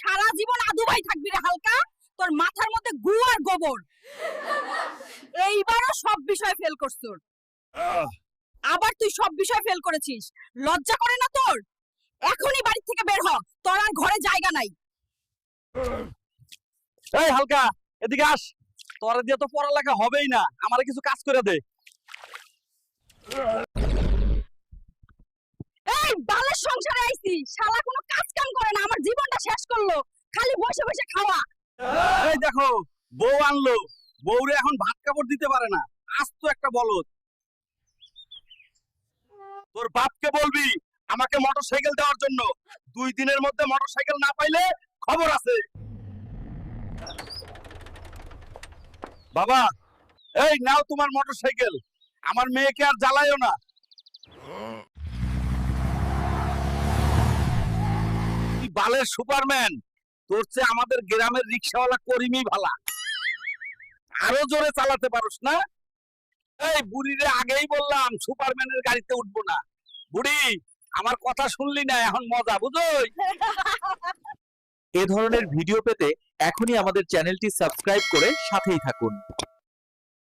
সারা জীবন আদুবাই থাকবি রে হালকা। তোর মাথার মধ্যে গু আর গোবর। এইবারও সব বিষয় ফেল করছস আবার তুই সব বিষয় ফেল করেছিস। লজ্জা করে না তোর? এখনই বাড়ি থেকে বের হ। তোর আর ঘরে জায়গা নাই। এই হালকা এদিকে আস। তোর দিয়ে তো পড়ালেখা হবেই না। আমারে কিছু কাজ করে দে। এই বালের সংসারে আইছি। শালা কোনো কাজ কাম করে না আমার জীবনটা শেষ করল খালি বসে বসে খাওয়া। এই দেখো, বউ আনলো। বউরে এখন ভাত কাপড় দিতে পারে না। আজ তো একটা বলদ। তোর বাপকে বলবি আমাকে মোটরসাইকেল দেওয়ার জন্য। দুই দিনের মধ্যে মোটরসাইকেল না পাইলে খবর আছে। বাবা, এই নাও তোমার মোটরসাইকেল। আমার মেয়েকে আর জ্বালায়ও না। বালের সুপারম্যান? তোর আমাদের গ্রামের রিক্সাওয়ালা করিমি ভালা। আরও জোরে চালাতে পারোস না? এই বুড়িরে আগেই বললাম, সুপারম্যানের গাড়িতে উঠবো না। বুড়ি, আমার কথা শুনলি না, এখন মজা বুঝোই এ ধরনের ভিডিও পেতে এখনই আমাদের চ্যানেলটি সাবস্ক্রাইব করে সাথেই থাকুন।